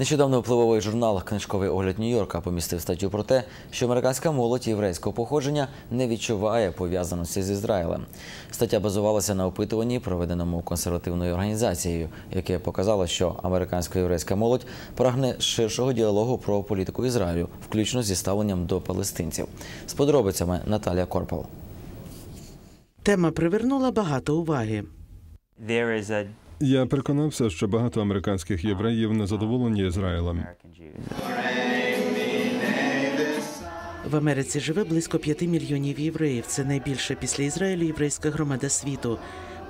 Нещодавно впливовий журнал Книжковий огляд Нью-Йорка помістив статтю про те, що американська молодь єврейського походження не відчуває пов'язаності з Ізраїлем. Стаття базувалася на опитуванні, проведеному консервативною організацією, яке показало, що американська єврейська молодь прагне ширшого діалогу про політику Ізраїлю, включно зі ставленням до палестинців. З подробицями Наталія Корпал. Тема привернула багато уваги. Я переконався, що багато американських євреїв не задоволені Ізраїлем. В Америці живе близько 5 мільйонів євреїв. Це найбільша після Ізраїлю єврейська громада світу.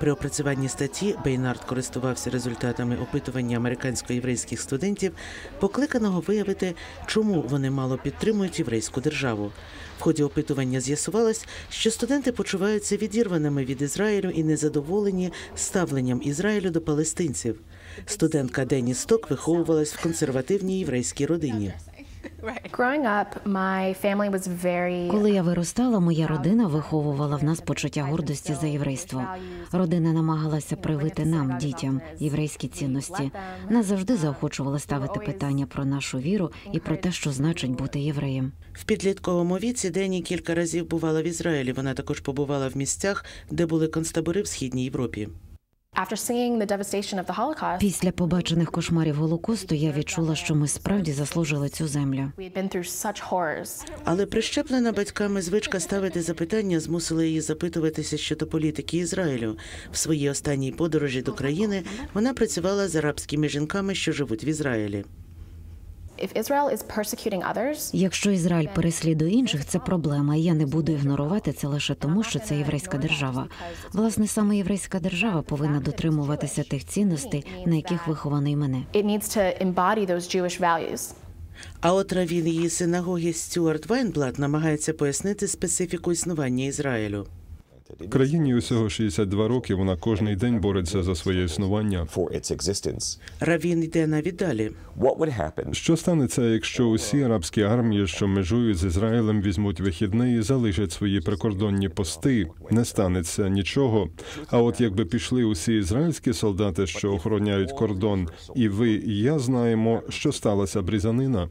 При опрацюванні статті Бейнард користувався результатами опитування американсько-єврейських студентів, покликаного виявити, чому вони мало підтримують єврейську державу. В ході опитування з'ясувалось, що студенти почуваються відірваними від Ізраїлю і незадоволені ставленням Ізраїлю до палестинців. Студентка Дені Сток виховувалась в консервативній єврейській родині. Коли я виростала, моя родина виховувала в нас почуття гордості за єврейство. Родина намагалася привити нам, дітям, єврейські цінності. Нас завжди заохочували ставити питання про нашу віру і про те, що значить бути євреєм. В підлітковому віці Дені кілька разів бувала в Ізраїлі. Вона також побувала в місцях, де були концтабори в східній Європі. After seeing the devastation of the Holocaust. Після побачених кошмарів голокосту я відчула, що ми справді заслужили цю землю. We had been through such horrors. Але прищеплена батьками звичка ставити запитання змусила її запитуватися щодо політики Ізраїлю. В своїй останній подорожі до країни вона працювала з арабськими жінками, що живуть в Ізраїлі. Якщо Ізраїль переслідує інших, це проблема, і я не буду ігнорувати це лише тому, що це єврейська держава. Власне, саме єврейська держава повинна дотримуватися тих цінностей, на яких вихований мене. А от равін її синагоги Стюарт Вайнблат намагається пояснити специфіку існування Ізраїлю. Країні усього 62 роки. Вона кожний день бореться за своє існування. Равін йде навіть далі. Що станеться, якщо усі арабські армії, що межують з Ізраїлем, візьмуть вихідний і залишать свої прикордонні пости? Не станеться нічого. А от якби пішли усі ізраїльські солдати, що охороняють кордон, і ви, і я знаємо, що сталася брізанина.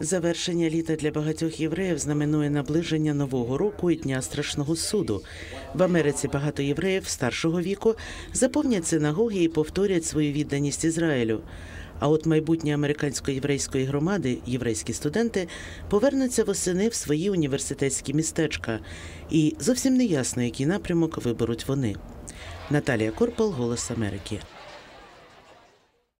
Завершення літа для багатьох євреїв знаменує наближення нового року і дня страшного суду. В Америці багато євреїв старшого віку заповнять синагоги і повторять свою відданість Ізраїлю. А от майбутнє американсько-єврейської громади, єврейські студенти, повернуться восени в свої університетські містечка. І зовсім не ясно, який напрямок виберуть вони. Наталія Корпал, Голос Америки.